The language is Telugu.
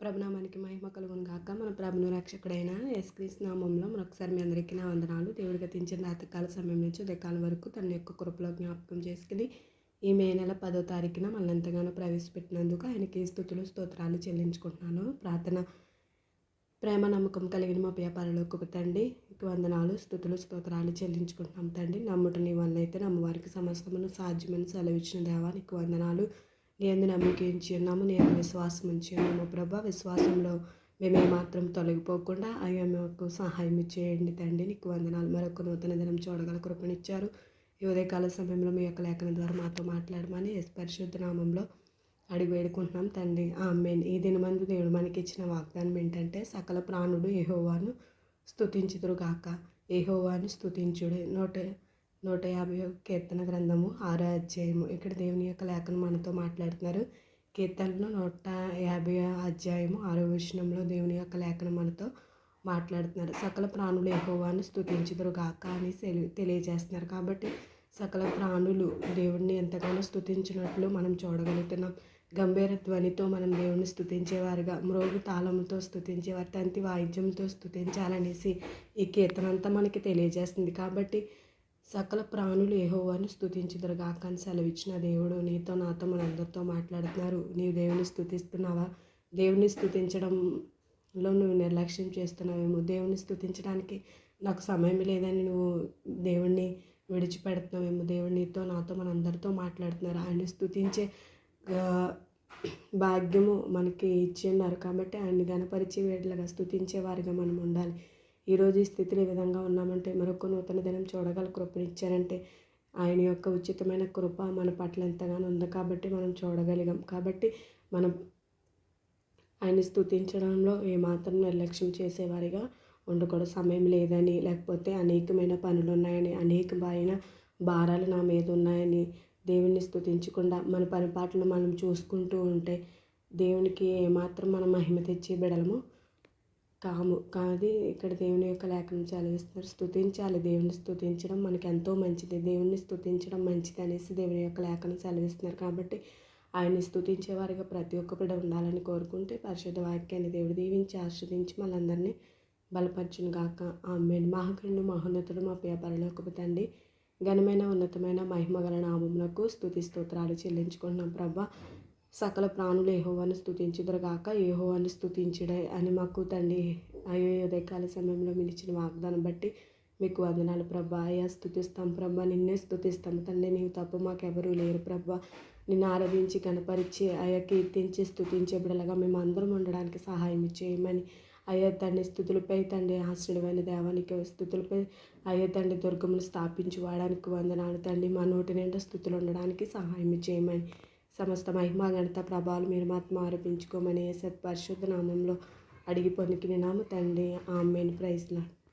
ప్రభునామానికి మహిమ కలుగును గాక. మన ప్రభును రక్షకుడైన ఎస్క్రీస్ నామంలో మరొకసారి మీ అందరికీ నా వందనాలు. దేవుడి గతించిన రాతకాల సమయం నుంచి ఉదయకాలం వరకు తన యొక్క కృపలో జ్ఞాపకం చేసుకుని ఈ మే నెల పదో తారీఖున మళ్ళీ ఎంతగానో ప్రవేశపెట్టినందుకు ఆయనకి స్థుతులు స్తోత్రాలు చెల్లించుకుంటున్నాను. ప్రార్థన ప్రేమ నమ్మకం కలిగిన మా వ్యాపారంలోకి తండ్రి వందనాలు స్థుతులు స్తోత్రాలు చెల్లించుకుంటున్నాం తండ్రి. నమ్ముట నీ వల్ల అయితే నమ్మవారికి సమస్తమును సాధ్యమని సెలవిచ్చిన దేవానికి వందనాలు. నేను నమ్మిక ఉంచి ఉన్నాము నేను విశ్వాసం ఉంచి ఉన్నాము ప్రభా విశ్వాసంలో మేమే మాత్రం తొలగిపోకుండా అయ్యా మాకు సహాయం చేయండి తండ్రి. నీకు వందనాలు. మరొక నూతన దినం చూడగల కృపనిచ్చారు. ఈ ఉదయకాల సమయంలో మీ యొక్క లేఖన ద్వారా మాతో మాట్లాడమని పరిశుద్ధ నామంలో అడిగి వేడుకుంటున్నాం తండ్రి. ఆమెన్. ఈ దినమందు దేవుడు మనకి ఇచ్చిన వాగ్దానం ఏంటంటే సకల ప్రాణుడు ఏహోవాను స్థుతించుదురుగాక ఏహోవాను స్థుతించుడు నోట నూట యాభై కీర్తన గ్రంథము ఆరో అధ్యాయము ఇక్కడ దేవుని యొక్క లేఖను మనతో మాట్లాడుతున్నారు. కీర్తనలు నూట యాభై అధ్యాయము ఆరో విషయంలో దేవుని యొక్క లేఖను మనతో మాట్లాడుతున్నారు. సకల ప్రాణులు ఎక్కువని స్థుతించుదురు గాక అని తెలియజేస్తున్నారు. కాబట్టి సకల ప్రాణులు దేవుడిని ఎంతగానో స్థుతించినట్లు మనం చూడగలుగుతున్నాం. గంభీర ధ్వనితో మనం దేవుణ్ణి స్థుతించేవారుగా మ్రోగు తాళంతో స్థుతించేవారు తంతి వాయిద్యంతో స్థుతించాలనేసి ఈ కీర్తనంతా మనకి తెలియజేస్తుంది. కాబట్టి సకల ప్రాణులు ఏహోవాను స్థుతించుదురుగాక అని సెలవిచ్చిన దేవుడు నీతో నాతో మనందరితో మాట్లాడుతున్నారు. నీవు దేవుని స్థుతిస్తున్నావా దేవుని స్థుతించడంలో నువ్వు నిర్లక్ష్యం చేస్తున్నావేమో? దేవుని స్థుతించడానికి నాకు సమయం లేదని నువ్వు దేవుణ్ణి విడిచిపెడుతున్నావేమో? దేవుడు నీతో నాతో మనందరితో మాట్లాడుతున్నారు. ఆయన స్థుతించే భాగ్యము మనకి ఇచ్చి ఉన్నారు కాబట్టి ఆయన్ని గణపరిచే వేట్లుగా స్థుతించే వారిగా మనం ఉండాలి. ఈరోజు ఈ స్థితిలో ఈ విధంగా ఉన్నామంటే మరొక నూతన దినం చూడగల కృపనిచ్చారంటే ఆయన యొక్క ఉచితమైన కృప మన పట్ల ఎంతగానో ఉంది కాబట్టి మనం చూడగలిగాం. కాబట్టి మనం ఆయన స్థుతించడంలో ఏమాత్రం నిర్లక్ష్యం చేసేవారిగా ఉండకూడదు. సమయం లేదని లేకపోతే అనేకమైన పనులు ఉన్నాయని అనేకమైన భారాలు నా మీద ఉన్నాయని దేవుణ్ణి స్థుతించకుండా మన పనిపాట్లను మనం చూసుకుంటూ ఉంటే దేవునికి ఏమాత్రం మనం మహిమ తెచ్చి బిడలము. కాము కాదు ఇక్కడ దేవుని యొక్క లేఖనం చదివిస్తారు స్థుతించాలి దేవుని స్థుతించడం మనకి ఎంతో మంచిది. దేవుని స్థుతించడం మంచిది అనేసి దేవుని యొక్క లేఖనం చదివిస్తున్నారు. కాబట్టి ఆయన్ని స్థుతించేవారిగా ప్రతి ఒక్క ఉండాలని కోరుకుంటే పరిశుద్ధ వాక్యాన్ని దేవుడు దీవించి ఆశ్రదించి మనందరినీ బలపరచును గాక. ఆమె మహాకండు మహోన్నతుడు మా వ్యాపారంలోకి తండ్రి ఘనమైన ఉన్నతమైన మహిమగల నామమునకు స్థుతి స్తోత్రాలు చెల్లించుకుంటున్నాం. ప్రభా సకల ప్రాణులు ఏహోవాను స్థుతించుదురుగాక ఏహోవాను స్థుతించుడే అని మాకు తండ్రి అయ్యో ఉదయకాల సమయంలో మీరు ఇచ్చిన వాగ్దానం బట్టి మీకు వందనాలు ప్రభా. అయ్యా స్థుతిస్తాం ప్రభా. నిన్నే స్థుతిస్తాం తండ్రి. నీవు తప్ప మాకెవరూ లేరు ప్రభా. నిన్ను ఆరాధించి కనపరిచి అయ్యా కీర్తించి స్థుతించే బిడలగా మేము అందరం ఉండడానికి సహాయం చేయమని. అయ్యా తండ్రి స్థుతులపై తండ్రి ఆశ్రయమైన దేవానికి స్థుతులపై అయ్యా తండ్రి దుర్గములు స్థాపించి వాడడానికి వందనాలు తండ్రి. మా నోటి నిండా స్థుతులు ఉండడానికి సహాయం చేయమని. సమస్త మహిమ ఘనత ప్రభావాలు మీరు మాత్రం ఆరోపించుకోమని సత్ పరిశుద్ధ నామంలో అడిగి పొందుకుని నామ తండ్రి. ఆమెను. ప్రైజ్లాడు